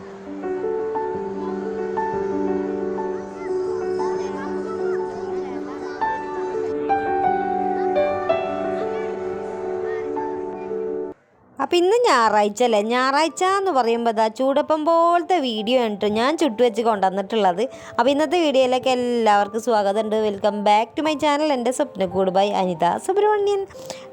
Thank you. അപ്പം ഇന്ന് ഞായറാഴ്ച അല്ലേ? ഞായറാഴ്ച എന്ന് പറയുമ്പോൾ ഇതാ ചൂടപ്പം പോലത്തെ വീഡിയോ ആണ് ഞാൻ ചുട്ടു വെച്ച് കൊണ്ടുവന്നിട്ടുള്ളത്. അപ്പോൾ ഇന്നത്തെ വീഡിയോയിലേക്ക് എല്ലാവർക്കും സ്വാഗതമുണ്ട്. Welcome back to my channel എന്റെ സ്വപ്നക്കൂട് ബൈ അനിത സുബ്രഹ്മണ്യൻ.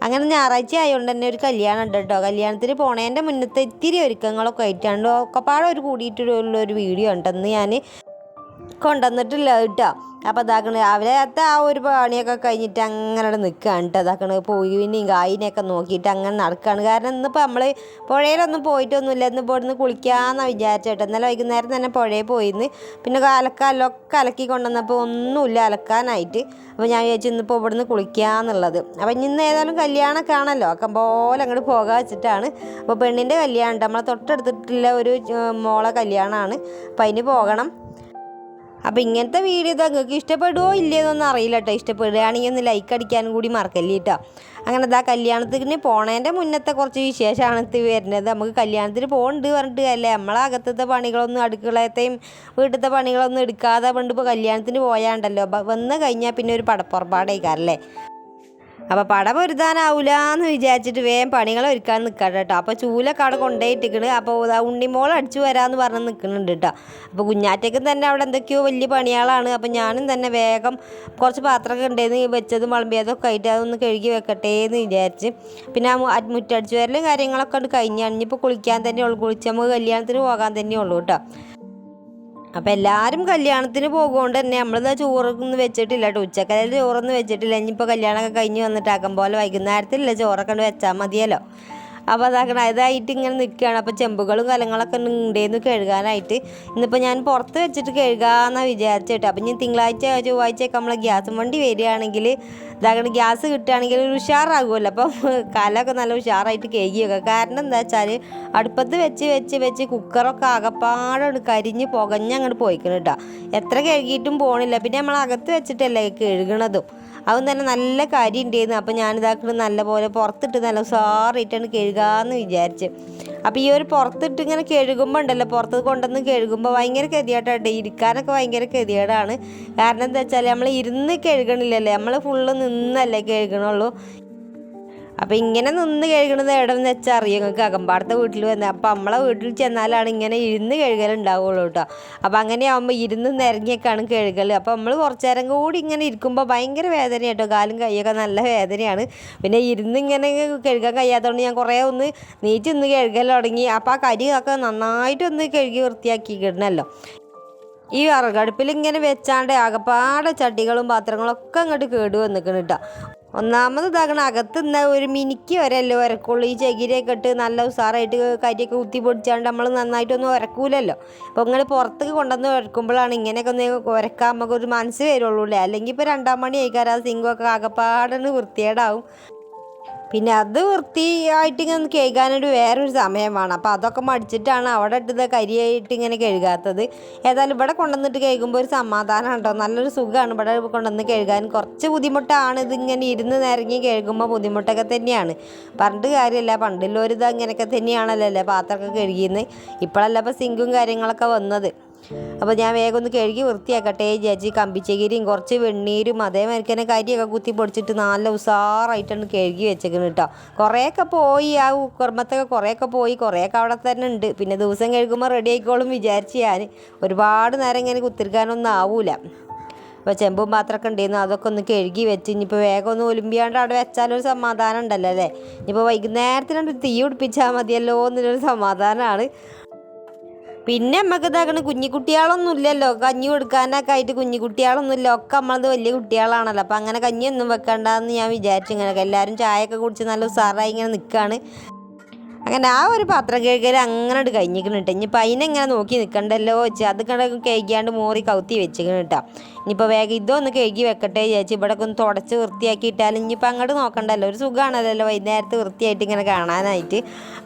അങ്ങനെ ഞായറാഴ്ച ആയതുകൊണ്ട് തന്നെ ഒരു കല്യാണം ഉണ്ട് കേട്ടോ. കല്യാണത്തിന് പോണേന്റെ മുന്നത്തെ ഇത്തിരി ഒരുക്കങ്ങളൊക്കെ ആയിട്ടാണ്. ഒക്കെപ്പാടെ ഒരു കൂടിയിട്ടുള്ള ഒരു വീഡിയോ ഉണ്ടെന്ന് ഞാൻ കൊണ്ടുവന്നിട്ടില്ല കേട്ടോ. അപ്പോൾ ഇതാക്കണ രാവിലത്തെ ആ ഒരു പണിയൊക്കെ കഴിഞ്ഞിട്ട് അങ്ങനെ നിൽക്കുകയാണ് കേട്ടോ ഇതാക്കണ പൂവിനെയും കായിനെയൊക്കെ നോക്കിയിട്ട് അങ്ങനെ നടക്കുകയാണ് കാരണം ഇന്നിപ്പോൾ നമ്മൾ പുഴയിലൊന്നും പോയിട്ടൊന്നുമില്ല. ഇന്ന് ഇപ്പോൾ ഇവിടുന്ന് കുളിക്കാമെന്നാണ് വിചാരിച്ചേട്ടോ ഇന്നലെ വൈകുന്നേരം തന്നെ പുഴയിൽ പോയിന്ന്. പിന്നെ അലക്കാലൊക്കെ അലക്കി കൊണ്ടുവന്നപ്പോൾ ഒന്നുമില്ല അലക്കാനായിട്ട്. അപ്പോൾ ഞാൻ വിചാരിച്ചു ഇന്നിപ്പോൾ ഇവിടുന്ന് കുളിക്കാന്നുള്ളത്. അപ്പോൾ ഇന്ന് ഏതായാലും കല്യാണമൊക്കെ ആണല്ലോ. അക്കം പോലെ അങ്ങോട്ട് പോകാൻ വെച്ചിട്ടാണ്. അപ്പോൾ പെണ്ണിന്റെ കല്യാണം നമ്മളെ തൊട്ടടുത്തിട്ടുള്ള ഒരു മോളെ കല്യാണമാണ്. അപ്പോൾ അതിന് പോകണം. അപ്പോൾ ഇങ്ങനത്തെ വീഡിയോ നിങ്ങൾക്ക് ഇഷ്ടപ്പെടുമോ ഇല്ലയെന്നൊന്നും അറിയില്ല കേട്ടോ ഇഷ്ടപ്പെടുകയാണെങ്കിൽ ഒന്ന് ലൈക്ക് അടിക്കാനും കൂടി മറക്കല്ലേ കേട്ടോ അങ്ങനെ ഇതാ കല്യാണത്തിന് പോണേന്റെ മുന്നത്തെ കുറച്ച് വിശേഷമാണ് ഇത് വരുന്നത്. നമുക്ക് കല്യാണത്തിന് പോകുന്നുണ്ട് പറഞ്ഞിട്ട് അല്ലേ നമ്മളെ അകത്തത്തെ പണികളൊന്നും അടുക്കളത്തെയും വീട്ടിലത്തെ പണികളൊന്നും എടുക്കാതെ പണ്ട് ഇപ്പോൾ കല്യാണത്തിന് പോയാണ്ടല്ലോ. വന്ന് കഴിഞ്ഞാൽ പിന്നെ ഒരു പടപ്പുറപ്പാടേക്കാരല്ലേ അപ്പോൾ പട പൊരുതാനാവില്ല എന്ന് വിചാരിച്ചിട്ട് വേഗം പണികൾ ഒരുക്കാൻ നിൽക്കാം കേട്ടോ. അപ്പോൾ ചൂലൊക്കെ അവിടെ കൊണ്ടുപോയിട്ടിക്കണ് അപ്പോൾ ഉണ്ണിമോൾ അടിച്ചു വരാന്ന് പറഞ്ഞ് നിൽക്കുന്നുണ്ട് കേട്ടോ. അപ്പോൾ കുഞ്ഞാറ്റയ്ക്കും തന്നെ അവിടെ എന്തൊക്കെയോ വലിയ പണികളാണ്. അപ്പോൾ ഞാനും തന്നെ വേഗം കുറച്ച് പാത്രമൊക്കെ ഉണ്ടെന്ന് വെച്ചതും വിളമ്പിയതൊക്കെ ആയിട്ട് അതൊന്ന് കഴുകി വെക്കട്ടെ എന്ന് വിചാരിച്ച്. പിന്നെ മുറ്റടിച്ചു വരലും കാര്യങ്ങളൊക്കെ ഉണ്ട് കഴിഞ്ഞാണ് ഇനിയിപ്പോൾ കുളിക്കാൻ തന്നെ ഉള്ളൂ. കുളിച്ച് നമുക്ക് കല്യാണത്തിന് പോകാൻ തന്നെ ഉള്ളൂ കേട്ടോ. അപ്പം എല്ലാവരും കല്യാണത്തിന് പോകുകൊണ്ട് തന്നെ നമ്മളിതാ ചോറൊന്നും വെച്ചിട്ടില്ല കേട്ടോ ഉച്ചക്കല ചോറൊന്നും വെച്ചിട്ടില്ല. ഇനിയിപ്പോൾ കല്യാണമൊക്കെ കഴിഞ്ഞ് വന്നിട്ട് ആക്കം പോലെ വൈകുന്നേരത്തില്ല ചോറൊക്കെ വെച്ചാൽ മതിയല്ലോ. അപ്പോൾ അതാക്കണം അതായിട്ട് ഇങ്ങനെ നിൽക്കുകയാണ് അപ്പോൾ ചെമ്പുകളും കലങ്ങളൊക്കെ ഉണ്ടേന്ന് കഴുകാനായിട്ട്. ഇന്നിപ്പോൾ ഞാൻ പുറത്ത് വെച്ചിട്ട് കഴുകാമെന്നാണ് വിചാരിച്ചിട്ട് അപ്പം ഇനി തിങ്കളാഴ്ച ചൊവ്വാഴ്ചയൊക്കെ നമ്മളെ ഗ്യാസ് വണ്ടി വരികയാണെങ്കിൽ ഇതാകണം ഗ്യാസ് കിട്ടുകയാണെങ്കിൽ ഒരു ഉഷാറാകുമല്ലോ അപ്പം കലമൊക്കെ നല്ല ഉഷാറായിട്ട് കേകി വെക്കുക കാരണം എന്താ വെച്ചാൽ അടുപ്പത്ത് വെച്ച് വെച്ച് വെച്ച് കുക്കറൊക്കെ ആകപ്പാടെ കരിഞ്ഞ് പുകഞ്ഞ് അങ്ങോട്ട് പോയിക്കണം കേട്ടോ. എത്ര കഴുകിയിട്ടും പോണില്ല. പിന്നെ നമ്മൾ അകത്ത് വെച്ചിട്ടല്ലേ കഴുകണതും. അതും തന്നെ നല്ല കാര്യം ഉണ്ടായിരുന്നു ഞാനിതാക്കുന്നത് നല്ല പോലെ പുറത്തിട്ട് നല്ല ഉസാറായിട്ടാണ് കഴുകാമെന്ന് വിചാരിച്ച്. അപ്പോൾ ഈ ഒരു പുറത്തിട്ട് ഇങ്ങനെ കഴുകുമ്പോൾ ഉണ്ടല്ലോ പുറത്ത് കൊണ്ടുവന്ന് കഴുകുമ്പോൾ ഭയങ്കര ഗതികേട്ടായിട്ട് ഇരിക്കാനൊക്കെ ഭയങ്കര ഗതികേടാണ്. കാരണം എന്താ വെച്ചാൽ നമ്മൾ ഇരുന്ന് കഴുകണില്ലല്ലേ? നമ്മൾ ഫുള്ള് നിന്നല്ലേ കഴുകണുള്ളൂ. അപ്പോൾ ഇങ്ങനെ നിന്ന് കഴുകണത് എവിടെന്ന് വെച്ചാൽ അറിയാം? നിങ്ങൾക്ക് അകമ്പാടത്തെ വീട്ടിൽ വന്ന്. അപ്പോൾ നമ്മളെ വീട്ടിൽ ചെന്നാലാണ് ഇങ്ങനെ ഇരുന്ന് കഴുകലുണ്ടാവുള്ളൂ കേട്ടോ. അപ്പോൾ അങ്ങനെ ആകുമ്പോൾ ഇരുന്ന് നിരങ്ങിയൊക്കെയാണ് കഴുകൽ അപ്പോൾ നമ്മൾ കുറച്ച് നേരം കൂടി ഇങ്ങനെ ഇരിക്കുമ്പോൾ ഭയങ്കര വേദന കേട്ടോ. കാലും കൈയൊക്കെ നല്ല വേദനയാണ്. പിന്നെ ഇരുന്ന് ഇങ്ങനെ കഴുകാൻ കഴിയാത്തതുകൊണ്ട് ഞാൻ കുറേ ഒന്ന് നീറ്റ് ഒന്ന് കഴുകൽ തുടങ്ങി. അപ്പോൾ ആ കരിയൊക്കെ നന്നായിട്ടൊന്ന് കഴുകി വൃത്തിയാക്കി കിടണല്ലോ ഈ വിറകടുപ്പിൽ ഇങ്ങനെ വെച്ചാണ്ട് ആകപ്പാടെ ചട്ടികളും പാത്രങ്ങളൊക്കെ അങ്ങോട്ട് കേടു വന്നിക്കണം കേട്ടോ. ഒന്നാമത് ഇതാകണം അകത്ത് നിന്ന് ഒരു മിനിക്ക് വരല്ലോ ഉരക്കുള്ളൂ ഈ ചകിരിയൊക്കെ ഇട്ട് നല്ല ഉസാറായിട്ട് കരിയൊക്കെ കുത്തി പൊടിച്ചാണ്ട് നമ്മൾ നന്നായിട്ടൊന്നും ഉരക്കൂലല്ലോ അപ്പോൾ ഇങ്ങനെ പുറത്തേക്ക് കൊണ്ടുവന്ന് ഉരക്കുമ്പോഴാണ് ഇങ്ങനെയൊക്കെ ഒന്ന് ഉരക്കാൻ നമുക്ക് ഒരു മനസ്സ് വരുള്ളൂ അല്ലേ അല്ലെങ്കിൽ ഇപ്പോൾ രണ്ടാം മണി ആയിക്കാരം ആ സിങ്കൊക്കെ അകപ്പാടന്ന് വൃത്തികേടാവും. പിന്നെ അത് വൃത്തിയായിട്ട് ഇങ്ങനെ കഴുകാനൊരു വേറൊരു സമയം വേണം. അപ്പോൾ അതൊക്കെ മടിച്ചിട്ടാണ് അവിടെ ഇട്ടത് കരിയായിട്ട് ഇങ്ങനെ കഴുകാത്തത്. ഏതായാലും ഇവിടെ കൊണ്ടുവന്നിട്ട് കഴുകുമ്പോൾ ഒരു സമാധാനം ഉണ്ടോ? നല്ലൊരു സുഖമാണ് ഇവിടെ കൊണ്ടുവന്ന് കഴുകാൻ. കുറച്ച് ബുദ്ധിമുട്ടാണ് ഇതിങ്ങനെ ഇരുന്ന് നിരങ്ങി കഴുകുമ്പോൾ ബുദ്ധിമുട്ടൊക്കെ തന്നെയാണ്. പറഞ്ഞിട്ട് കാര്യമില്ല. പണ്ടുള്ളവരിത് അങ്ങനെയൊക്കെ തന്നെയാണല്ലോ അല്ലേ പാത്രമൊക്കെ കഴുകിയെന്ന് ഇപ്പോഴല്ല ഇപ്പോൾ സിങ്കും കാര്യങ്ങളൊക്കെ വന്നത്. അപ്പോൾ ഞാൻ വേഗം ഒന്ന് കഴുകി വൃത്തിയാക്കട്ടെ ചേച്ചി കമ്പിച്ചകിരിയും കുറച്ച് വെണ്ണീരും അതേമാതിരി തന്നെ കരിയൊക്കെ കുത്തി പൊടിച്ചിട്ട് നല്ല ഉസാറായിട്ടാണ് കഴുകി വെച്ചേക്കുന്നത് കേട്ടോ കുറേയൊക്കെ പോയി ആ കുർമ്മത്തൊക്കെ കുറേയൊക്കെ പോയി കുറേയൊക്കെ അവിടെ തന്നെ ഉണ്ട്. പിന്നെ ദിവസം കഴുകുമ്പോൾ റെഡി ആയിക്കോളും വിചാരിച്ച് ഞാൻ ഒരുപാട് നേരം ഇങ്ങനെ കുത്തിരിക്കാനൊന്നും ആവൂല. അപ്പോൾ ചെമ്പും പാത്രമൊക്കെ ഉണ്ടായിരുന്നു അതൊക്കെ ഒന്ന് കഴുകി വെച്ച് ഇനിയിപ്പോൾ വേഗം ഒന്ന് ഒലുമ്പിയാണ്ട് അവിടെ വെച്ചാലൊരു സമാധാനം ഉണ്ടല്ലോ അല്ലേ? ഇനിയിപ്പോൾ വൈകുന്നേരത്തിനൊരു തീ പിടിപ്പിച്ചാൽ മതിയല്ലോ എന്നൊരു സമാധാനമാണ് പിന്നെ നമുക്ക് ഇതാക്കണ കുഞ്ഞിക്കുട്ടികളൊന്നും ഇല്ലല്ലോ. കഞ്ഞി കൊടുക്കാനൊക്കെ ആയിട്ട് കുഞ്ഞിക്കുട്ടികളൊന്നും ഇല്ല. ഒക്കെ നമ്മളത് വലിയ കുട്ടികളാണല്ലോ. അപ്പം അങ്ങനെ കഞ്ഞിയൊന്നും വെക്കണ്ടെന്ന് ഞാൻ വിചാരിച്ചു ഇങ്ങനെ. എല്ലാവരും ചായയൊക്കെ കുടിച്ച് നല്ല ഉസാറായി ഇങ്ങനെ നിൽക്കുകയാണ് അങ്ങനെ ആ ഒരു പാത്രം കഴുകൽ അങ്ങനെ കഴിഞ്ഞിരിക്കണം കേട്ടോ ഇനിയിപ്പോൾ അതിനെങ്ങനെ നോക്കി നിൽക്കണ്ടല്ലോ വെച്ച്. അത് കണ്ട കഴിക്കാണ്ട് മോറി കൗത്തി വെച്ചിരിക്കണം കേട്ടോ ഇനിയിപ്പോൾ വേഗം ഇതൊന്ന് കഴുകി വെക്കട്ടെ ചേച്ചി ഇവിടെ ഒന്ന് തുടച്ച് വൃത്തിയാക്കി ഇട്ടാലും ഇനിയിപ്പോൾ അങ്ങോട്ട് നോക്കണ്ടല്ലോ. ഒരു സുഖമാണല്ലോ വൈകുന്നേരത്ത് വൃത്തിയായിട്ട് ഇങ്ങനെ കാണാനായിട്ട്.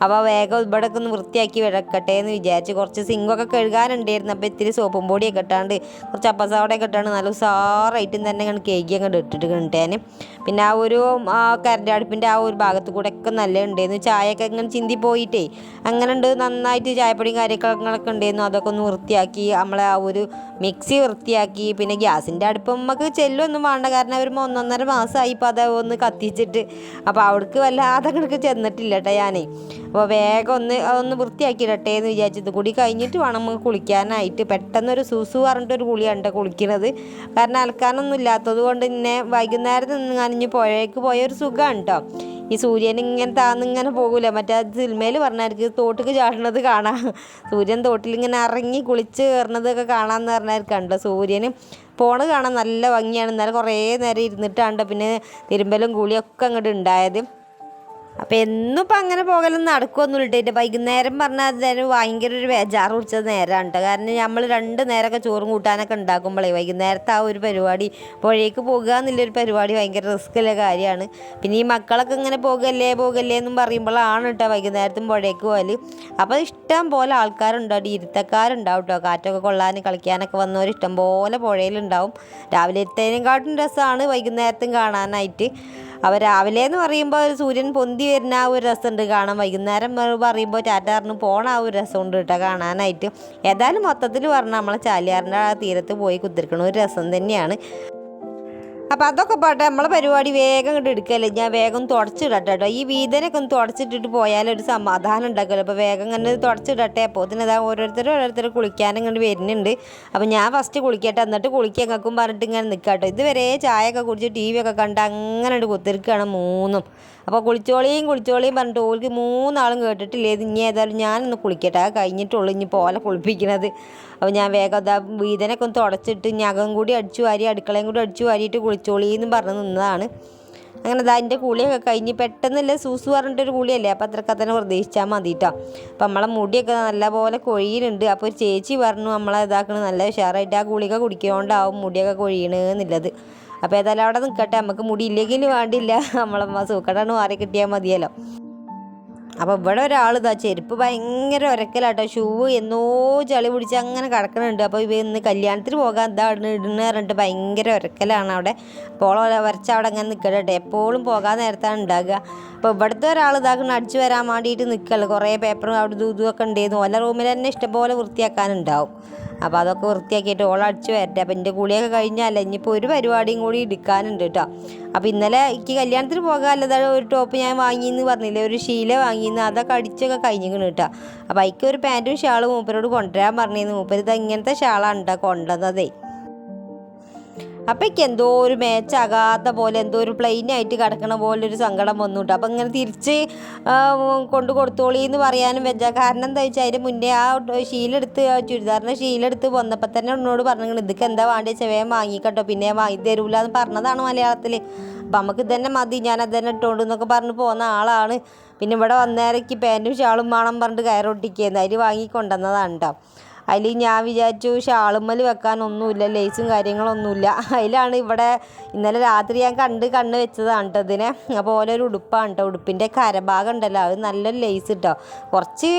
അപ്പോൾ വേഗം ഇവിടെ ഒന്ന് വൃത്തിയാക്കി വെക്കട്ടെ എന്ന് വിചാരിച്ച് കുറച്ച് സിങ്കൊക്കെ കഴുകാനുണ്ടായിരുന്നു. അപ്പോൾ ഇത്തിരി സോപ്പും പൊടിയൊക്കെ ഇട്ടാണ്ട് കുറച്ച് അപ്പസോടയൊക്കെ ഇട്ടാണ്ട് നല്ല ഉസാറായിട്ടും തന്നെ ഇങ്ങനെ കേക്ക് അങ്ങോട്ട് ഇട്ടിട്ട് കണ്ടേന് പിന്നെ ആ ഒരു ആ കരണ്ട് അടുപ്പിന്റെ ആ ഒരു ഭാഗത്ത് കൂടെ ഒക്കെ നല്ല ഉണ്ടായിരുന്നു ചായയൊക്കെ ഇങ്ങനെ ചിന്തി പോയിട്ടേ അങ്ങനെ ഉണ്ട് നന്നായിട്ട് ചായപ്പൊടിയും കാര്യങ്ങളൊക്കെ ഉണ്ടായിരുന്നു അതൊക്കെ ഒന്ന് വൃത്തിയാക്കി നമ്മളെ ആ ഒരു മിക്സി വൃത്തിയാക്കി പിന്നെ ഗ്യാസിന്റെ അടുപ്പം നമുക്ക് ചെല്ലൊന്നും വേണ്ട. കാരണം അവർ ഒന്നൊന്നര മാസമായി ഇപ്പോൾ അത് ഒന്ന് കത്തിച്ചിട്ട്. അപ്പോൾ അവിടേക്ക് വല്ലാതെ അങ്ങോട്ട് ചെന്നിട്ടില്ല കേട്ടോ ഞാനേ. അപ്പോൾ വേഗം ഒന്ന് ഒന്ന് വൃത്തിയാക്കിയിടട്ടെ എന്ന് വിചാരിച്ചത് കൂടി കഴിഞ്ഞിട്ട് വേണം നമുക്ക് കുളിക്കാനായിട്ട്. പെട്ടെന്നൊരു സൂസു പറഞ്ഞിട്ടൊരു കുളിയാണ് കുളിക്കുന്നത് കാരണം അലക്കാനൊന്നും ഇല്ലാത്തത് കൊണ്ട് ഇന്നെ വൈകുന്നേരം നിന്ന് നനഞ്ഞ് പുഴയ്ക്ക് പോയ ഒരു സുഖമാണ് കേട്ടോ ഈ സൂര്യൻ ഇങ്ങനെ താന്നിങ്ങനെ പോകൂല. മറ്റേ സിനിമയിൽ പറഞ്ഞായിരിക്കും തോട്ടിക്ക് ചാടുന്നത് കാണാം സൂര്യൻ തോട്ടിൽ ഇങ്ങനെ ഇറങ്ങി കുളിച്ച് കയറുന്നതൊക്കെ കാണാമെന്ന് പറഞ്ഞായിരിക്കും കണ്ടോ സൂര്യന് പോണ് കാണാൻ നല്ല ഭംഗിയാണ്. എന്നാലും കുറേ നേരം ഇരുന്നിട്ടാണ്ട് പിന്നെ തിരുമ്പലും കുളിയൊക്കെ അങ്ങോട്ട് ഉണ്ടായത്. അപ്പം എന്നും ഇപ്പം അങ്ങനെ പോകലൊന്നും നടക്കുമൊന്നും ഇട്ടിട്ട് വൈകുന്നേരം പറഞ്ഞാൽ അതിന് ഭയങ്കര ഒരു ബേജാറ് കുടിച്ചത് നേരമാണ് കാരണം നമ്മൾ രണ്ട് നേരമൊക്കെ ചോറും കൂട്ടാനൊക്കെ ഉണ്ടാക്കുമ്പോഴേ വൈകുന്നേരത്തെ ആ ഒരു പരിപാടി പുഴയ്ക്ക് പോകുക എന്നുള്ളൊരു പരിപാടി ഭയങ്കര റിസ്ക്കുള്ള കാര്യമാണ്. പിന്നെ ഈ മക്കളൊക്കെ ഇങ്ങനെ പോകല്ലേ പോകല്ലേ എന്നും പറയുമ്പോഴാണ് കേട്ടോ വൈകുന്നേരത്തും പുഴയ്ക്ക് പോകൽ അപ്പോൾ ഇഷ്ടം പോലെ ആൾക്കാരുണ്ടോ ആൾക്കാരുണ്ടാവും ഇരുത്തക്കാരുണ്ടാവും കേട്ടോ കാറ്റൊക്കെ കൊള്ളാൻ കളിക്കാനൊക്കെ വന്നവർ ഇഷ്ടം പോലെ പുഴയിലുണ്ടാവും. രാവിലെ ഇരുത്തേനേക്കാട്ടും രസമാണ് വൈകുന്നേരത്തും കാണാനായിട്ട്. അപ്പോൾ രാവിലെ എന്ന് പറയുമ്പോൾ സൂര്യൻ പൊന്തി വരുന്ന ആ ഒരു രസമുണ്ട് കാണാൻ. വൈകുന്നേരം പറയുമ്പോൾ ചാറ്റാറിന് പോണ ആ ഒരു രസമുണ്ട് കേട്ടോ കാണാനായിട്ട്. ഏതായാലും മൊത്തത്തിൽ പറഞ്ഞാൽ നമ്മളെ ചാലിയാറിന്റെ ആ തീരത്ത് പോയി കുത്തിരിക്കണ ഒരു രസം തന്നെയാണ്. അപ്പോൾ അതൊക്കെ പോട്ടെ നമ്മളെ പരിപാടി വേഗം ഇങ്ങോട്ട് എടുക്കല്ലേ? ഞാൻ വേഗം തുടച്ചിടട്ടെ കേട്ടോ ഈ വീതനൊക്കെ ഒന്ന് തുടച്ചിട്ടിട്ട് പോയാലൊരു സമാധാനം ഉണ്ടാക്കുമല്ലോ അപ്പോൾ വേഗം ഇങ്ങനെ തുടച്ചിടട്ടെ. അപ്പോൾ ഇതിനതാ ഓരോരുത്തർ ഓരോരുത്തർ കുളിക്കാനും ഇങ്ങോട്ട് വരുന്നുണ്ട്. അപ്പോൾ ഞാൻ ഫസ്റ്റ് കുളിക്കട്ടെ. എന്നിട്ട് കുളിക്കുക ഞങ്ങൾക്കും പറഞ്ഞിട്ട് ഇങ്ങനെ നിൽക്കാം കേട്ടോ ഇതുവരെ ചായയൊക്കെ കുടിച്ച് ടി വി ഒക്കെ കണ്ട് അങ്ങനെ കുത്തിരിക്കുകയാണ് മൂന്നും. അപ്പോൾ കുളിച്ചോളിയും കുളിച്ചോളിയും പറഞ്ഞിട്ട് ഓൾക്ക് മൂന്നാളും കേട്ടിട്ടില്ലേ. ഇത് ഇനി ഏതായാലും ഞാനൊന്ന് കുളിക്കട്ടെ. അത് കഴിഞ്ഞിട്ടുള്ളൂ ഇനി പോലെ കുളിപ്പിക്കണത്. അപ്പോൾ ഞാൻ വേഗം അതാ വീതനൊക്കെ ഒന്ന് തുടച്ചിട്ട് ഞകം കൂടി അടിച്ചു വാരി അടുക്കളയും കൂടി അടിച്ചു വാരിയിട്ട് കുളിച്ചോളിയെന്ന് പറഞ്ഞ് നിന്നതാണ്. അങ്ങനെ ദാ എന്റെ കുളിയൊക്കെ കഴിഞ്ഞ് പെട്ടെന്നല്ലേ സൂസ് പറഞ്ഞിട്ടൊരു കുളിയല്ലേ? അപ്പോൾ അത്രക്ക തന്നെ പ്രതീക്ഷിച്ചാൽ മതി കേട്ടോ അപ്പം നമ്മളെ മുടിയൊക്കെ നല്ലപോലെ കൊഴിയുന്നുണ്ട് അപ്പോൾ ഒരു ചേച്ചി പറഞ്ഞു നമ്മളെ ഇതാക്കണത് നല്ല ഉഷാറായിട്ട് ആ ഗുളിക കുടിക്കുന്നതുകൊണ്ടാവും മുടിയൊക്കെ കൊഴിയണെന്നുള്ളത് അപ്പോൾ ഏതായാലും അവിടെ നിൽക്കട്ടെ. നമുക്ക് മുടി ഇല്ലെങ്കിൽ വേണ്ടില്ല നമ്മളമ്മ സൂക്കടാണ് മാറി കിട്ടിയാൽ മതിയല്ലോ. അപ്പോൾ ഇവിടെ ഒരാൾ ഇതാ ചെരുപ്പ് ഭയങ്കര ഒരക്കലാട്ടോ. ഷൂ എന്നോ ചളി പിടിച്ച് അങ്ങനെ കിടക്കണുണ്ട്. അപ്പോൾ ഇവ ഇന്ന് കല്യാണത്തിന് പോകാൻ എന്താ ഇടുന്ന പറഞ്ഞിട്ട് ഭയങ്കര ഒരക്കലാണ് അവിടെ. അപ്പോൾ വരച്ച അവിടെ അങ്ങനെ നിൽക്കട്ടെ എപ്പോഴും പോകാൻ നേരത്താണ് ഉണ്ടാകുക. അപ്പോൾ ഇവിടുത്തെ ഒരാൾ ഇതാക്കണം അടിച്ചു വരാൻ വേണ്ടിയിട്ട് നിൽക്കല്ലോ കുറേ പേപ്പറും അവിടെ ദൂതുമൊക്കെ ഉണ്ടായിരുന്നു ഓല റൂമിൽ തന്നെ ഇഷ്ടംപോലെ വൃത്തിയാക്കാനുണ്ടാവും. അപ്പോൾ അതൊക്കെ വൃത്തിയാക്കിയിട്ട് ഓൾ അടിച്ചു വരട്ടെ. അപ്പോൾ എന്റെ കുളിയൊക്കെ കഴിഞ്ഞാലേ ഇനിയിപ്പോൾ ഒരു പരിപാടിയും കൂടി എടുക്കാനുണ്ട് കേട്ടോ. അപ്പോൾ ഇന്നലെ എനിക്ക് കല്യാണത്തിന് പോകാനുള്ളത് ഒരു ടോപ്പ് ഞാൻ വാങ്ങിയെന്ന് പറഞ്ഞില്ലേ ഒരു ശീല വാങ്ങിയെന്ന് അതൊക്കെ അടിച്ചൊക്കെ കഴിഞ്ഞിരിക്കണം കേട്ടോ. അപ്പോൾ അതിക്ക് ഒരു പാന്റും ഷാളും മൂപ്പരോട് കൊണ്ടുവരാൻ പറഞ്ഞിരുന്നു. മൂപ്പര് ഇങ്ങനത്തെ ഷാളാണ് കേട്ടോ കൊണ്ടുവന്നതേ. അപ്പം എനിക്ക് എന്തോ ഒരു മേച്ചാകാത്ത പോലെ എന്തോ ഒരു പ്ലെയിൻ ആയിട്ട് കിടക്കണ പോലെ ഒരു സങ്കടം വന്നുണ്ട് അപ്പൊ ഇങ്ങനെ തിരിച്ച് കൊണ്ടു കൊടുത്തോളി എന്ന് പറയാനും വെച്ച കാരണം എന്താ വെച്ചാൽ അതിന് മുന്നേ ആ ശീലെടുത്ത് ആ ചുരിദാറിന്റെ ശീലെടുത്ത് വന്നപ്പോൾ തന്നെ എന്നോട് പറഞ്ഞു ഇതൊക്കെ എന്താ വേണ്ടി വേഗം വാങ്ങിക്കട്ടോ പിന്നെ വാങ്ങി തരൂല എന്ന് പറഞ്ഞതാണ് മലയാളത്തിൽ അപ്പം നമുക്ക് ഇതന്നെ മതി ഞാൻ അത് തന്നെ ഇട്ടോണ്ട് എന്നൊക്കെ പറഞ്ഞ് പോകുന്ന ആളാണ്. പിന്നെ ഇവിടെ വന്നേരക്ക് പാന്റും ഷാളും വേണം പറഞ്ഞിട്ട് കയറൊട്ടിക്കുന്നത് അതിൽ വാങ്ങിക്കൊണ്ടുവന്നതാണ് കേട്ടോ അതിൽ ഞാൻ വിചാരിച്ചു ഷാളുമ്മൽ വെക്കാനൊന്നുമില്ല ലേസും കാര്യങ്ങളൊന്നുമില്ല. അതിലാണ് ഇവിടെ ഇന്നലെ രാത്രി ഞാൻ കണ്ട് കണ്ണ് വെച്ചതാണ് കേട്ടോ ഇതിനെ. അപ്പോൾ ഓരോ ഒരു ഉടുപ്പാണ് കേട്ടോ ഉടുപ്പിന്റെ കരഭാഗം ഉണ്ടല്ലോ. അത് നല്ലൊരു ലേസ് കേട്ടോ കുറച്ച്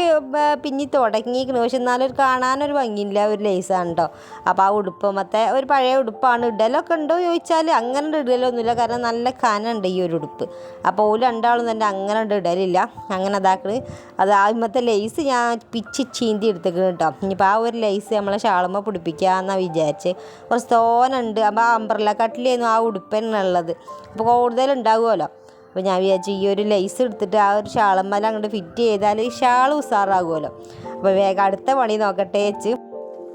പിന്നി തുടങ്ങിയിരിക്കുന്നു പക്ഷെ എന്നാലും കാണാനൊരു ഭംഗിയില്ല ഒരു ലേസാണ് കേട്ടോ അപ്പോൾ ആ ഉടുപ്പമത്തെ ഒരു പഴയ ഉടുപ്പാണ്. ഇടലൊക്കെ ഉണ്ടോ ചോദിച്ചാൽ അങ്ങനെ ഇടലൊന്നുമില്ല. കാരണം നല്ല കനുണ്ട് ഈ ഒരു ഉടുപ്പ്. അപ്പോൾ ഓൽ രണ്ടാളും തന്നെ അങ്ങനെ ഇടലില്ല. അങ്ങനെ അതാക്കണ് അത് ആദ്യമത്തെ ലേസ് ഞാൻ പിച്ച് ചീന്തി എടുത്തേക്കണ് കേട്ടോ ഇനിയിപ്പോൾ ആ ഒരു ലൈസ് നമ്മളെ ഷാളുമ്മ പിടിപ്പിക്കാമെന്നാണ് വിചാരിച്ച്. കുറച്ച് തോനുണ്ട്. അപ്പോൾ ആ അംബ്രല്ല കട്ടിലായിരുന്നു ആ ഉടുപ്പന്നുള്ളത്. അപ്പോൾ കൂടുതൽ ഉണ്ടാകുമല്ലോ അപ്പോൾ ഞാൻ വിചാരിച്ചു ഈ ഒരു ലൈസ് എടുത്തിട്ട് ആ ഒരു ഷാളമ്മല അങ്ങോട്ട് ഫിറ്റ് ചെയ്താൽ ഈ ഷാൾ ഉസാറാകുമല്ലോ. അപ്പോൾ വേഗം അടുത്ത പണി നോക്കട്ടെ വെച്ച്.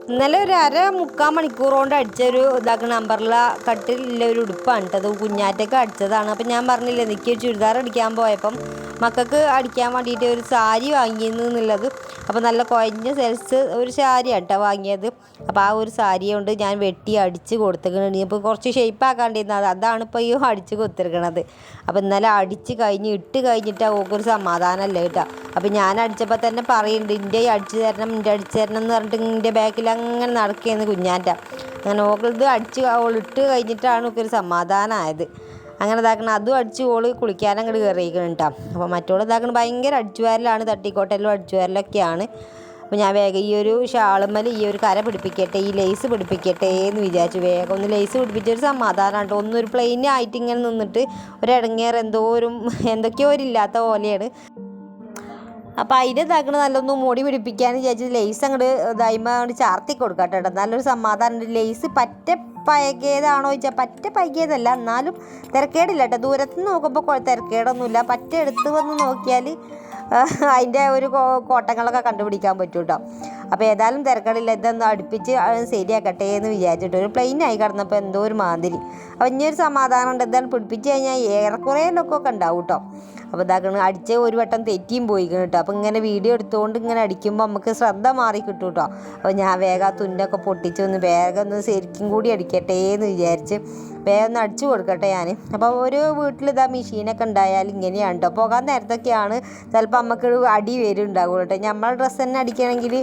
ഇന്നലെ ഒരു അര മുക്കാൽ മണിക്കൂർ കൊണ്ട് അടിച്ച ഒരു ഇതാക്കണ അമ്പർല കട്ടിലുള്ള ഒരു ഉടുപ്പാണ് കേട്ടത് കുഞ്ഞാറ്റൊക്കെ അടിച്ചതാണ്. അപ്പം ഞാൻ പറഞ്ഞില്ല എനിക്ക് ചുരിദാർ അടിക്കാൻ പോയപ്പം മക്കൾക്ക് അടിക്കാൻ വേണ്ടിയിട്ട് ഒരു സാരി വാങ്ങിയെന്നുള്ളത് അപ്പോൾ നല്ല കുഴഞ്ഞ സെൽസ് ഒരു സാരി കേട്ടോ വാങ്ങിയത്. അപ്പോൾ ആ ഒരു സാരി കൊണ്ട് ഞാൻ വെട്ടി അടിച്ച് കൊടുത്തിരിക്കണത് ഇപ്പോൾ കുറച്ച് ഷേപ്പ് ആക്കാണ്ടിരുന്നത് അതാണ് ഇപ്പോൾ ഈ അടിച്ച് കൊത്തിരിക്കണത്. അപ്പോൾ ഇന്നലെ അടിച്ച് കഴിഞ്ഞ് ഇട്ട് കഴിഞ്ഞിട്ട് ഓക്കൊരു സമാധാനമല്ല കേട്ടോ. അപ്പോൾ ഞാൻ അടിച്ചപ്പോൾ തന്നെ പറയുന്നുണ്ട് ഇന്റെ അടിച്ച് തരണം ഇന്റെ അടിച്ച് തരണം എന്ന് പറഞ്ഞിട്ട് ഇന്റെ ബാക്കിൽ അങ്ങനെ നടക്കുകയെന്ന് കുഞ്ഞാന്റെ അങ്ങനെ ഓക്കത് അടിച്ച് അവൾ ഇട്ട് കഴിഞ്ഞിട്ടാണ് ഒക്കെ ഒരു സമാധാനമായത് അങ്ങനെ ഇതാക്കണം അതും അടിച്ച് ഓൾ കുളിക്കാൻ അങ്ങോട്ട് കയറിയിരിക്കണം കേട്ടോ അപ്പോൾ മറ്റോൾ ഇതാക്കണം ഭയങ്കര അടിച്ചുവാരലാണ് തട്ടിക്കോട്ടലും അടിച്ചുവാരലൊക്കെയാണ്. അപ്പോൾ ഞാൻ വേഗം ഈ ഒരു ഷാളുമ്മൽ ഈ ഒരു കര പിടിപ്പിക്കട്ടെ ഈ ലേസ് പിടിപ്പിക്കട്ടെ എന്ന് വിചാരിച്ചു. വേഗം ഒന്ന് ലേസ് പിടിപ്പിച്ചൊരു സമാധാനം കേട്ടോ ഒന്നൊരു പ്ലെയിൻ ആയിട്ട് ഇങ്ങനെ നിന്നിട്ട് ഒരു ഇടങ്ങേർ എന്തോ ഒരു എന്തൊക്കെയോ ഒരു ഇല്ലാത്ത പോലെയാണ്. അപ്പോൾ അതിന്റെ ഇതാക്കണ നല്ലൊന്ന് മുടി പിടിപ്പിക്കാൻ വിചാരിച്ചത് ലേസ് അങ്ങോട്ട് ഇതായ്മ അങ്ങോട്ട് ചാർത്തി കൊടുക്കട്ടെ കേട്ടോ നല്ലൊരു സമാധാനം ലേസ് പറ്റ പഴകിയതാണോ ചോദിച്ചാൽ പറ്റ പഴകിയതല്ല എന്നാലും തിരക്കേടില്ല കേട്ടോ. ദൂരത്ത് നിന്ന് നോക്കുമ്പോൾ തിരക്കേടൊന്നുമില്ല. പറ്റ എടുത്ത് വന്ന് നോക്കിയാൽ അതിന്റെ ഒരു കോട്ടങ്ങളൊക്കെ കണ്ടുപിടിക്കാൻ പറ്റും കേട്ടോ അപ്പോൾ ഏതായാലും തിരക്കടില്ല. ഇതൊന്ന് അടുപ്പിച്ച് ശരിയാക്കട്ടെ എന്ന് വിചാരിച്ചിട്ട് ഒരു പ്ലെയിൻ ആയി കിടന്നപ്പോൾ എന്തോ ഒരു മാതിരി. അപ്പോൾ ഇനിയൊരു സമാധാനം ഉണ്ട്. എന്തായാലും പിടിപ്പിച്ച് കഴിഞ്ഞാൽ ഏറെക്കുറെ ലൊക്കൊക്കെ ഉണ്ടാവും കേട്ടോ. അപ്പോൾ ഇതാക്കണം അടിച്ച് ഒരു വട്ടം തെറ്റിയും പോയി കേട്ടോ അപ്പോൾ ഇങ്ങനെ വീഡിയോ എടുത്തുകൊണ്ട് ഇങ്ങനെ അടിക്കുമ്പോൾ നമുക്ക് ശ്രദ്ധ മാറി കിട്ടും കേട്ടോ അപ്പോൾ ഞാൻ വേഗം ആ തുന്നൊക്കെ പൊട്ടിച്ച് ഒന്ന് വേഗം ഒന്ന് ശരിക്കും കൂടി അടിക്കട്ടെ എന്ന് വിചാരിച്ച് വേഗം ഒന്ന് അടിച്ചു കൊടുക്കട്ടെ ഞാൻ അപ്പോൾ ഓരോ വീട്ടിൽ ഇതാ മെഷീനൊക്കെ ഉണ്ടായാൽ ഇങ്ങനെയാണ് കേട്ടോ പോകാൻ നേരത്തൊക്കെയാണ് ചിലപ്പോൾ നമുക്ക് അടി വരും കേട്ടോ നമ്മളെ ഡ്രസ്സ് തന്നെ അടിക്കണമെങ്കിൽ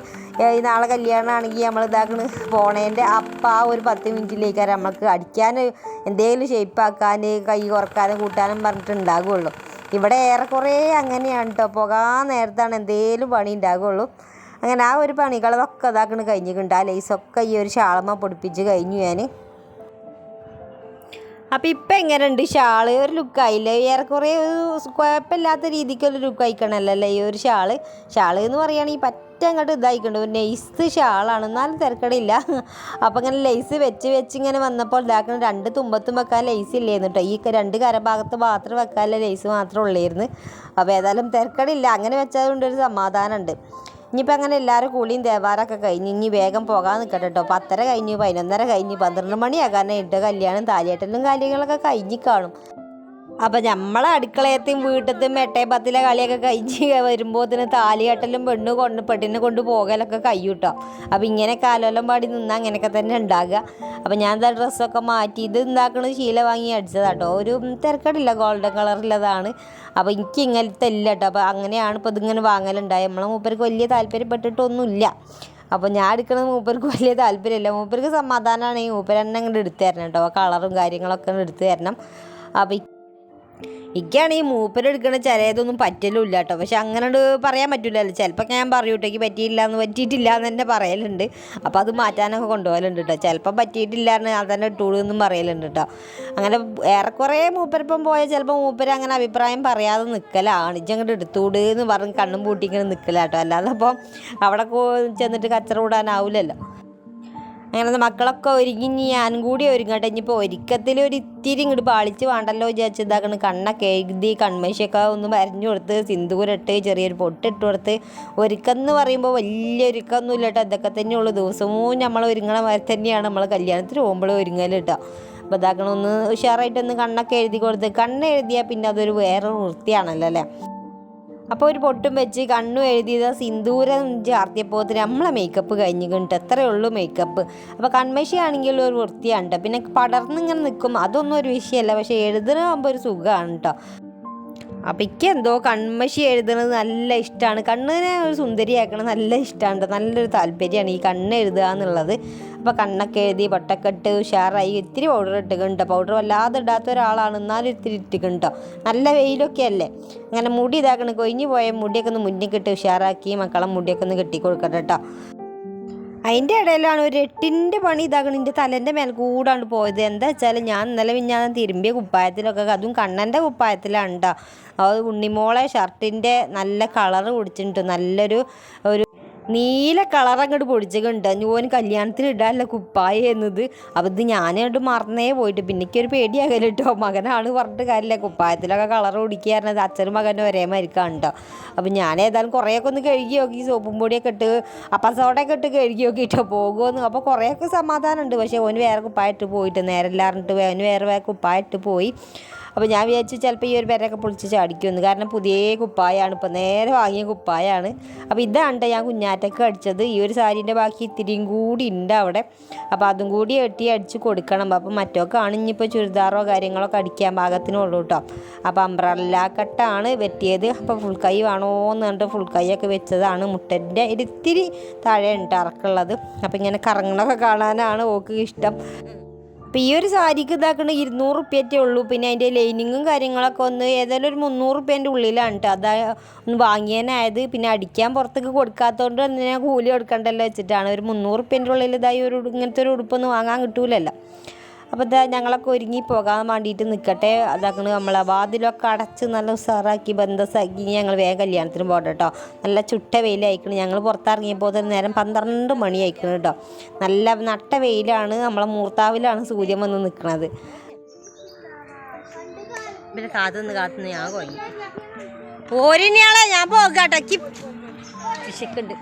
ഈ നാളെ കല്യാണമാണെങ്കിൽ നമ്മൾ ഇതാക്കണ് പോണേന്റെ അപ്പം ആ ഒരു പത്ത് മിനിറ്റിലേക്ക് നമുക്ക് അടിക്കാൻ എന്തെങ്കിലും ഷേപ്പാക്കാൻ കൈ കുറക്കാനും കൂട്ടാനും പറഞ്ഞിട്ട് ഉണ്ടാകുള്ളൂ ഇവിടെ ഏറെക്കുറെ അങ്ങനെയാണ് കേട്ടോ പോകാൻ നേരത്താണ് എന്തേലും പണി ഉണ്ടാകുള്ളൂ അങ്ങനെ ആ ഒരു പണികളതൊക്കെ ഇതാക്കണ് കഴിഞ്ഞിട്ടുണ്ട് ആ ലൈസൊക്കെ ഈ ഒരു ഷാളമ്മ പൊടിപ്പിച്ച് കഴിഞ്ഞു ഞാൻ അപ്പം ഇപ്പം എങ്ങനെയുണ്ട്? ഷാൾ ഒരു ലുക്കായില്ലേ ഏറെക്കുറെ കുഴപ്പമില്ലാത്ത രീതിക്കൊരു ലുക്ക് അല്ലേ? ഈ ഒരു ഷാൾ. ഷാൾ എന്ന് പറയുകയാണെങ്കിൽ പറ്റ അങ്ങോട്ട് ഇതായിക്കൊണ്ട് നെയ്സ് ഷാളാണ് എന്നാലും തിരക്കടില്ല. അപ്പം ഇങ്ങനെ ലേസ് വെച്ച് വെച്ച് ഇങ്ങനെ വന്നപ്പോൾ ഇതാക്കണം രണ്ട് തുമ്പത്തും വെക്കാൻ ലേസ് ഇല്ലായിരുന്നു കേട്ടോ ഈ രണ്ട് കരഭാഗത്ത് മാത്രം വെക്കാനുള്ള ലേസ് മാത്രമേ ഉള്ളായിരുന്നു. അപ്പോൾ ഏതായാലും തിരക്കടില്ല. അങ്ങനെ വെച്ചതുകൊണ്ട് ഒരു സമാധാനമുണ്ട് ഇനിയിപ്പോൾ അങ്ങനെ എല്ലാവരും കൂളിയും ദേവാരമൊക്കെ കഴിഞ്ഞ് ഇനി വേഗം പോകാൻ നിൽക്കട്ടെ കേട്ടോ പത്തര കഴിഞ്ഞ് പതിനൊന്നര കഴിഞ്ഞ് പന്ത്രണ്ട് മണിയാകാനായിട്ട് കല്യാണം താലിയേട്ടലും കാര്യങ്ങളൊക്കെ കഴിഞ്ഞ് കാണും. അപ്പം നമ്മളെ അടുക്കളയത്തെയും വീട്ടത്തും എട്ടേ പത്തിലെ കളിയൊക്കെ കഴിഞ്ഞ് വരുമ്പോഴത്തേന് താലികെട്ടലും പെണ്ണ് കൊണ്ട് പെട്ടിനെ കൊണ്ട് പോകലൊക്കെ കയ്യൂട്ടോ അപ്പം ഇങ്ങനെ കാലോലം പാടി നിന്നാൽ അങ്ങനെയൊക്കെ തന്നെ ഉണ്ടാകുക. അപ്പം ഞാൻ എന്താ ഡ്രസ്സൊക്കെ മാറ്റി ഇത് ഉണ്ടാക്കണ ശീല വാങ്ങി അടിച്ചതാട്ടോ. ഒരു തിരക്കടില്ല ഗോൾഡൻ കളറുള്ളതാണ് അപ്പോൾ എനിക്ക് ഇങ്ങനത്തെ ഇല്ല കേട്ടോ. അപ്പോൾ അങ്ങനെയാണ് ഇപ്പോൾ ഇതിങ്ങനെ വാങ്ങലുണ്ടായത്. നമ്മളെ മൂപ്പർക്ക് വലിയ താല്പര്യപ്പെട്ടിട്ടൊന്നുമില്ല. അപ്പോൾ ഞാൻ എടുക്കണത് മൂപ്പർക്ക് വലിയ താല്പര്യമില്ല. മൂപ്പർക്ക് സമാധാനമാണെങ്കിൽ മൂപ്പർ തന്നെ അങ്ങോട്ട് എടുത്തു തരണം കേട്ടോ. കളറും കാര്യങ്ങളൊക്കെ എടുത്തു തരണം. അപ്പോൾ ഇക്കാണ് ഈ മൂപ്പരെടുക്കണ ചിലതൊന്നും പറ്റലുമില്ല കേട്ടോ. പക്ഷെ അങ്ങനെ പറയാൻ പറ്റില്ലല്ലോ ചിലപ്പോൾ ഞാൻ പറയൂട്ടേക്ക് പറ്റിയില്ല എന്ന് പറ്റിയിട്ടില്ല എന്ന് തന്നെ പറയലുണ്ട്. അപ്പോൾ അത് മാറ്റാനൊക്കെ കൊണ്ടുപോകലുണ്ട് കേട്ടോ. ചിലപ്പോൾ പറ്റിയിട്ടില്ല എന്ന് അതന്നെ ഇട്ടൂളൂ എന്നും പറയലുണ്ട് കേട്ടോ. അങ്ങനെ ഏറെക്കുറെ മൂപ്പരിപ്പം പോയാൽ ചിലപ്പോൾ മൂപ്പര് അങ്ങനെ അഭിപ്രായം പറയാതെ നിൽക്കലാണ് ഇജങ്ങോട്ട് എടുത്തൂട് എന്ന് പറഞ്ഞ് കണ്ണും പൂട്ടിങ്ങനെ നിൽക്കലാട്ടോ അല്ലാതെ അപ്പം അവിടെ ചെന്നിട്ട് കച്ചറ കൂടാനാവില്ലല്ലോ അങ്ങനെ മക്കളൊക്കെ ഒരുങ്ങി ഞാനും കൂടി ഒരുങ്ങട്ടെ. ഇനിയിപ്പോൾ ഒരുക്കത്തിൽ ഒരു ഇത്തിരി ഇങ്ങോട്ട് പാളിച്ച് വേണ്ടല്ലോ വിചാരിച്ച് ഇതാക്കണം. കണ്ണൊക്കെ എഴുതി കൺമശിയൊക്കെ ഒന്ന് വരഞ്ഞു കൊടുത്ത് സിന്ദൂരിട്ട് ചെറിയൊരു പൊട്ടിട്ട് കൊടുത്ത്. ഒരുക്കം പറയുമ്പോൾ വലിയ ഒരുക്കമൊന്നും ഇല്ല കേട്ടോ. ഇതൊക്കെ തന്നെയുള്ളൂ ദിവസവും നമ്മൾ ഒരുങ്ങണ മാതിരി തന്നെയാണ് നമ്മൾ കല്യാണത്തിന് പോകുമ്പോൾ ഒരുങ്ങൽ കേട്ടോ. അപ്പോൾ ഇതാക്കണം ഒന്ന് ഉഷാറായിട്ടൊന്ന് കണ്ണൊക്കെ എഴുതി കൊടുത്ത്. കണ്ണ് എഴുതിയാൽ പിന്നെ അതൊരു വേറെ വൃത്തിയാണല്ലോ അല്ലേ? അപ്പോൾ ഒരു പൊട്ടും വെച്ച് കണ്ണും എഴുതിയത് സിന്ദൂരം ചാർത്തിയപ്പോൾ നമ്മളെ മേക്കപ്പ് കഴിഞ്ഞ് കിട്ടും എത്രയേ ഉള്ളൂ മേക്കപ്പ് അപ്പോൾ കൺമഷി ആണെങ്കിൽ ഒരു വൃത്തിയാണ് ട്ടോ. പിന്നെ പടർന്നിങ്ങനെ നിൽക്കും. അതൊന്നും ഒരു വിഷയമല്ല. പക്ഷേ എഴുതണാകുമ്പോൾ ഒരു സുഖമാണ് കേട്ടോ അപ്പം എനിക്ക് എന്തോ കൺമഷി എഴുതുന്നത് നല്ല ഇഷ്ടമാണ് കണ്ണിനെ ഒരു സുന്ദരിയാക്കണം നല്ല ഇഷ്ടമാണ് നല്ലൊരു താല്പര്യമാണ് ഈ കണ്ണ് എഴുതുക എന്നുള്ളത്. അപ്പോൾ കണ്ണൊക്കെ എഴുതി വട്ടൊക്കെ ഇട്ട് ഉഷാറായി. ഇത്തിരി പൗഡർ ഇട്ടുകണ്ടോ പൗഡർ വല്ലാതെ ഇടാത്ത ഒരാളാണ്. എന്നാലും ഇത്തിരി ഇട്ടുകണ്ടോ നല്ല വെയിലൊക്കെ അല്ലേ? അങ്ങനെ മുടി ഇതാക്കണം. കൊഴിഞ്ഞു പോയ മുടിയൊക്കെ ഒന്ന് മുന്നിൽ കിട്ടി ഉഷാറാക്കി മക്കളെ മുടിയൊക്കെ ഒന്ന് കെട്ടി കൊടുക്കട്ടെ കേട്ടോ അതിന്റെ ഇടയിലാണ് ഒരു എട്ടിന്റെ പണി ഇതാകണം എന്റെ തലേന്റെ മേൽ കൂടാണ്ട് പോയത്. എന്താ വെച്ചാൽ ഞാൻ ഇന്നലെ ഞാൻ തിരുമ്പിയ കുപ്പായത്തിലൊക്കെ അതും കണ്ണന്റെ കുപ്പായത്തിലാണ് കേട്ടോ അത് ഉണ്ണിമോളെ ഷർട്ടിന്റെ നല്ല കളറ് കുടിച്ചിട്ടുണ്ട്. നല്ലൊരു ഒരു നീല കളർ അങ്ങോട്ട് പൊടിച്ചിട്ടുണ്ട് ഓൻ കല്യാണത്തിന് ഇടാനല്ല കുപ്പായ എന്നത്. അപ്പം ഇത് ഞാനങ്ങോട്ട് മറന്നേ പോയിട്ട്. പിന്നെ എനിക്കൊരു പേടിയാകല്ലോ കേട്ടോ മകനാണ് പറഞ്ഞിട്ട് കാര്യമില്ല. കുപ്പായത്തിലൊക്കെ കളർ കുടിക്കാറുണ്ട് അച്ഛനും മകനും ഒരേ മരിക്കാണ് കേട്ടോ അപ്പം ഞാൻ ഏതായാലും കുറേയൊക്കെ ഒന്ന് കഴുകി നോക്കി. സോപ്പും പൊടിയൊക്കെ ഇട്ട് അപ്പം സോഡയൊക്കെ ഇട്ട് കഴുകി നോക്കിയിട്ടോ പോകുമെന്ന് അപ്പോൾ കുറേയൊക്കെ സമാധാനമുണ്ട്. പക്ഷേ ഓന് വേറെ കുപ്പായിട്ട് പോയിട്ട് നേരെ ഇല്ലാറിഞ്ഞിട്ട് ഓന് വേറെ വേറെ കുപ്പായിട്ട് പോയി. അപ്പോൾ ഞാൻ വിചാരിച്ചു ചിലപ്പോൾ ഈ ഒരു പേരൊക്കെ പൊളിച്ച് ചാടിക്കുമെന്ന്. കാരണം പുതിയ കുപ്പായാണ് ഇപ്പോൾ നേരെ വാങ്ങിയ കുപ്പായാണ്. അപ്പോൾ ഇതാണ് ഞാൻ കുഞ്ഞാറ്റക്ക് അടിച്ചത്. ഈ ഒരു സാരീന്റെ ബാക്കി ഇത്തിരിയും കൂടി ഉണ്ട് അവിടെ. അപ്പോൾ അതും കൂടി എട്ടി അടിച്ച് കൊടുക്കണം. അപ്പോൾ മറ്റൊക്കെ ആണ് ഇനിയിപ്പോൾ ചുരിദാറോ കാര്യങ്ങളൊക്കെ അടിക്കാൻ പാകത്തിനുള്ളൂ കേട്ടോ അപ്പോൾ അംബ്രല്ല കട്ടാണ് വെട്ടിയത്. അപ്പോൾ ഫുൾ കൈ വേണോ എന്ന് പറഞ്ഞിട്ട് ഫുൾ കൈയൊക്കെ വെച്ചതാണ് മുട്ടന്റെ ഇത്തിരി താഴെ ഉണ്ട് ഇറക്കുള്ളത് അപ്പോൾ ഇങ്ങനെ കറങ്ങണൊക്കെ കാണാനാണ് ഓക്ക് ഇഷ്ടം. അപ്പോൾ ഈ ഒരു സാരിക്ക് ഇതാക്കണ ഇരുന്നൂറ് റുപ്യറ്റേ ഉള്ളൂ. പിന്നെ അതിന്റെ ലൈനിങ്ങും കാര്യങ്ങളൊക്കെ ഒന്ന് ഏതായാലും ഒരു മുന്നൂറ് റുപ്യേന്റെ ഉള്ളിലാണ് കേട്ടോ അതാ ഒന്ന് വാങ്ങിയാനായത്. പിന്നെ അടിക്കാൻ പുറത്തേക്ക് കൊടുക്കാത്തതുകൊണ്ട് ഞാൻ കൂലി കൊടുക്കണ്ടല്ലോ വെച്ചിട്ടാണ്. ഒരു മുന്നൂറ് റുപ്യേന്റെ ഉള്ളിൽ ഇതായി ഒരു ഇങ്ങനത്തെ ഒരു ഉടുപ്പൊന്നും വാങ്ങാൻ കിട്ടൂലല്ലോ. അപ്പോൾ ഇതാ ഞങ്ങളൊക്കെ ഒരുങ്ങി പോകാൻ വേണ്ടിയിട്ട് നിൽക്കട്ടെ അതാക്കണ് നമ്മളെ വാതിലൊക്കെ അടച്ച് നല്ല ഉഷാറാക്കി ബന്ധസാക്കി ഞങ്ങൾ വേഗം കല്യാണത്തിന് പോകട്ടെ കേട്ടോ നല്ല ചുട്ട വെയിലായിക്കണം. ഞങ്ങൾ പുറത്തിറങ്ങിയപ്പോൾ തന്നെ നേരം പന്ത്രണ്ട് മണി ആയിക്കണം കേട്ടോ നല്ല നട്ട വെയിലാണ്. നമ്മളെ മൂർത്താവിലാണ് സൂര്യൻ വന്ന് നിൽക്കുന്നത് പിന്നെ കാത്തുനിന്ന് കാത്തുനിന്ന് ഞാൻ പോയി പോരിനെയാളെ ഞാൻ പോകാട്ടോ വിശക്കുണ്ട്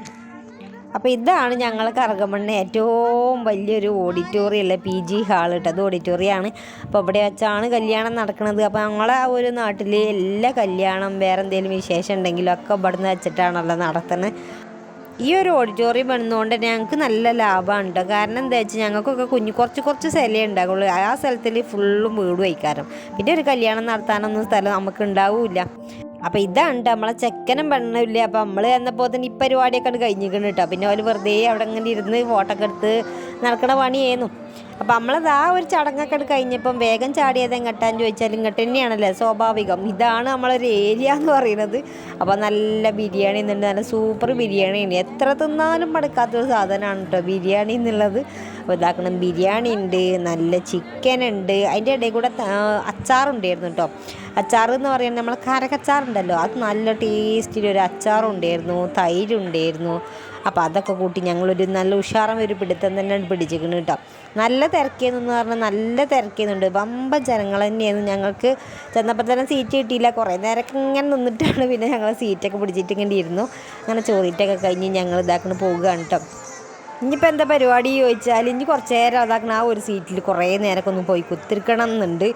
അപ്പോൾ ഇതാണ് ഞങ്ങൾ കറകമണ്ണ ഏറ്റവും വലിയൊരു ഓഡിറ്റോറിയം അല്ലേ പി ജി ഹാൾ കേട്ടോ അത് ഓഡിറ്റോറിയമാണ്. അപ്പോൾ ഇവിടെ വെച്ചാണ് കല്യാണം നടക്കുന്നത് അപ്പോൾ ഞങ്ങളെ ഒരു നാട്ടിൽ എല്ലാ കല്യാണം വേറെ എന്തെങ്കിലും വിശേഷം ഉണ്ടെങ്കിലും ഒക്കെ ഇവിടുന്ന് വെച്ചിട്ടാണല്ലോ നടത്തുന്നത് ഈ ഒരു ഓഡിറ്റോറിയം വന്നതുകൊണ്ട് ഞങ്ങൾക്ക് നല്ല ലാഭമാണ് കേട്ടോ കാരണം എന്താ വെച്ചാൽ ഞങ്ങൾക്കൊക്കെ കുഞ്ഞു കുറച്ച് കുറച്ച് സ്ഥലമേ ഉണ്ടാകുള്ളൂ ആ സ്ഥലത്തിൽ ഫുള്ളും വീട് വയ്ക്കാറും പിന്നെ ഒരു കല്യാണം നടത്താനൊന്നും സ്ഥലം നമുക്ക് ഉണ്ടാവില്ല. അപ്പോൾ ഇതാണ് നമ്മളെ ചെക്കനും പെണ്ണും അപ്പൊ അപ്പോൾ നമ്മൾ എന്നപ്പോൾ തന്നെ ഈ പരിപാടിയൊക്കെ കഴിഞ്ഞിരിക്കണം കേട്ടോ. പിന്നെ അവർ വെറുതെ അവിടെ ഇങ്ങനെ ഇരുന്ന് ഫോട്ടോ ഒക്കെ എടുത്ത് നടക്കണ പണിയായിരുന്നു അപ്പോൾ നമ്മളത് ആ ഒരു ചടങ്ങൊക്കെ കഴിഞ്ഞപ്പം വേഗം ചാടിയത് എങ്ങട്ടാന്ന് ചോദിച്ചാൽ ഇങ്ങോട്ട് തന്നെയാണല്ലേ സ്വാഭാവികം. ഇതാണ് നമ്മളൊരു ഏരിയ എന്ന് പറയുന്നത്. അപ്പോൾ നല്ല ബിരിയാണി എന്നുണ്ട് നല്ല സൂപ്പർ ബിരിയാണി ഉണ്ട് എത്ര തിന്നാലും മടുക്കാത്തൊരു സാധനമാണ് കേട്ടോ ബിരിയാണി എന്നുള്ളത്. അപ്പോൾ ഇതാക്കണം ബിരിയാണി ഉണ്ട് നല്ല ചിക്കൻ ഉണ്ട്. അതിന്റെ ഇടയിൽ കൂടെ അച്ചാറുണ്ടായിരുന്നു കേട്ടോ. അച്ചാർ എന്ന് പറയുന്നത് നമ്മൾ കരക്കച്ചാറുണ്ടല്ലോ അത് നല്ല ടേസ്റ്റിൽ ഒരു അച്ചാറുണ്ടായിരുന്നു തൈരുണ്ടായിരുന്നു അപ്പോൾ അതൊക്കെ കൂട്ടി ഞങ്ങളൊരു നല്ല ഉഷാറം ഒരു പിടുത്തം തന്നെയാണ് പിടിച്ചിരിക്കുന്നത് കേട്ടോ. നല്ല തിരക്കിയെന്ന് പറഞ്ഞാൽ നല്ല തിരക്കിയെന്നുണ്ട് വമ്പ ജനങ്ങൾ തന്നെയായിരുന്നു. ഞങ്ങൾക്ക് ചെന്നപ്പോൾ തന്നെ സീറ്റ് കിട്ടിയില്ല. കുറേ നേരമൊക്കെ ഇങ്ങനെ നിന്നിട്ടാണ് പിന്നെ ഞങ്ങൾ സീറ്റൊക്കെ പിടിച്ചിട്ട് ഇങ്ങനെ ഇരുന്നു. അങ്ങനെ ചോറിട്ടൊക്കെ കഴിഞ്ഞ് ഞങ്ങൾ ഇതാക്കണ പോവുകയാണ് കേട്ടോ. ഇനിയിപ്പോൾ എന്താ പരിപാടി ചോദിച്ചാൽ ഇനി കുറച്ച് നേരം അതാക്കണം ആ ഒരു സീറ്റിൽ കുറേ നേരമൊക്കെ ഒന്ന് പോയി കുത്തിരിക്കണം എന്നുണ്ട്.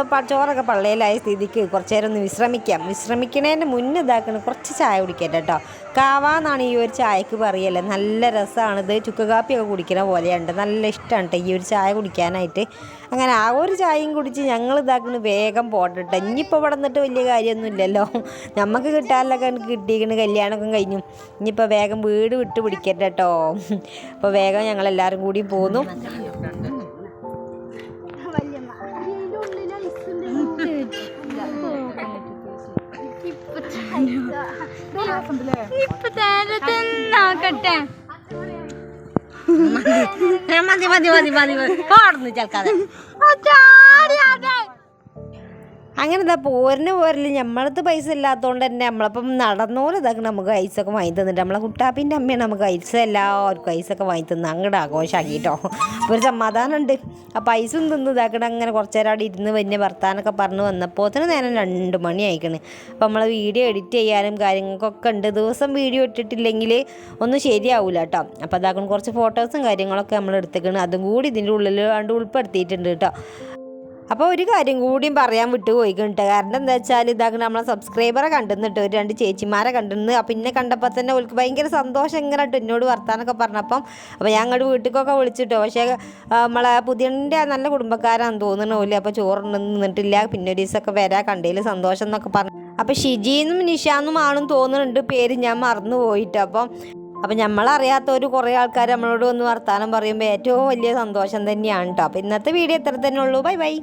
അപ്പോൾ ചോറൊക്കെ പള്ളയിലായ സ്ഥിതിക്ക് കുറച്ച് നേരം ഒന്ന് വിശ്രമിക്കാം. വിശ്രമിക്കണേന്റെ മുന്നേ ഇതാക്കണം കുറച്ച് ചായ കുടിക്കട്ടെ കേട്ടോ കാവാന്നാണ് ഈ ഒരു ചായക്ക് പറയല്ലേ നല്ല രസമാണിത് ചുക്ക് കാപ്പിയൊക്കെ കുടിക്കണ പോലെയുണ്ട്. നല്ല ഇഷ്ടമാണ് ഈ ഒരു ചായ കുടിക്കാനായിട്ട്. അങ്ങനെ ആ ഒരു ചായയും കുടിച്ച് ഞങ്ങൾ ഇതാക്കണ് വേഗം പോട്ടെ ഇനിയിപ്പോൾ ഇവിടെ നിന്നിട്ട് വലിയ കാര്യമൊന്നുമില്ലല്ലോ. നമുക്ക് കിട്ടാനൊക്കെ കിട്ടിയിരിക്കുന്ന കല്യാണമൊക്കെ കഴിഞ്ഞു. ഇനിയിപ്പോൾ വേഗം വീട് വിട്ട് പിടിക്കട്ടെ കേട്ടോ അപ്പോൾ വേഗം ഞങ്ങൾ എല്ലാവരും കൂടി പോന്നു തിന്നാക്കട്ടെ മതി മതി മതി മതി പാടുന്നു ചേൽക്കാതെ അങ്ങനെ ഇതാ പോരിന് പോരൽ നമ്മളടുത്ത് പൈസ ഇല്ലാത്തതുകൊണ്ട് തന്നെ നമ്മളപ്പം നടന്നോലെ ഇതൊക്കെ നമുക്ക് ഐസൊക്കെ വാങ്ങി തന്നിട്ട് നമ്മളെ കുട്ടാപ്പിന്റെ അമ്മയാണ് നമുക്ക് ഐസ് എല്ലാവർക്കും ഐസൊക്കെ വാങ്ങി തന്ന്. അങ്ങോട്ട് ആഘോഷമാക്കിട്ടോ ഒരു സമാധാനമുണ്ട് ആ പൈസ തിന്ന് ഇതാക്കണം. അങ്ങനെ കുറച്ച് നേരം അവിടെ ഇരുന്ന് വലിയ വർത്താനൊക്കെ പറഞ്ഞ് വന്നപ്പോൾ തന്നെ നേരം രണ്ട് മണി ആയിക്കണ്. അപ്പോൾ നമ്മളെ വീഡിയോ എഡിറ്റ് ചെയ്യാനും കാര്യങ്ങൾക്കൊക്കെ ഉണ്ട്. ദിവസം വീഡിയോ ഇട്ടിട്ടില്ലെങ്കിൽ ഒന്നും ശരിയാവില്ല കേട്ടോ. അപ്പോൾ അതാക്കണം കുറച്ച് ഫോട്ടോസും കാര്യങ്ങളൊക്കെ നമ്മൾ എടുത്തേക്കണ് അതും കൂടി ഇതിന്റെ ഉള്ളിൽ കണ്ട് ഉൾപ്പെടുത്തിയിട്ടുണ്ട് കേട്ടോ. അപ്പോൾ ഒരു കാര്യം കൂടിയും പറയാൻ വിട്ടു കേട്ടോ കാരണം എന്താ വെച്ചാൽ ഇതാക്കി നമ്മളെ സബ്സ്ക്രൈബറെ കണ്ടെന്നിട്ട് ഒരു രണ്ട് ചേച്ചിമാരെ കണ്ടിരുന്ന് അപ്പം കണ്ടപ്പോൾ തന്നെ ഓൾക്ക് ഭയങ്കര സന്തോഷം ഇങ്ങനെ എന്നോട് വർത്താനൊക്കെ പറഞ്ഞപ്പം. അപ്പോൾ ഞാൻ അങ്ങോട്ട് വീട്ടിലേക്കൊക്കെ വിളിച്ചിട്ടോ. പക്ഷേ നമ്മളെ പുതിയന്റെ നല്ല കുടുംബക്കാരാണെന്ന് കുടുംബക്കാരാന്ന് ഓൽ. അപ്പോൾ ചോറ് നിന്നിട്ടില്ല. പിന്നെ ഒരു ദിവസമൊക്കെ വരാൻ കണ്ടതിൽ സന്തോഷം എന്നൊക്കെ പറഞ്ഞു. അപ്പോൾ ഷിജിന്നും നിഷാന്നും ആണെന്ന് തോന്നുന്നുണ്ട് പേര് ഞാൻ മറന്നു പോയിട്ട്. അപ്പം അപ്പം നമ്മളറിയാത്തവർ കുറേ ആൾക്കാർ നമ്മളോട് വന്ന് വർത്താനം പറയുമ്പോൾ ഏറ്റവും വലിയ സന്തോഷം തന്നെയാണ് കേട്ടോ അപ്പോൾ ഇന്നത്തെ വീഡിയോ ഇത്ര തന്നെ ഉള്ളൂ. Bye bye.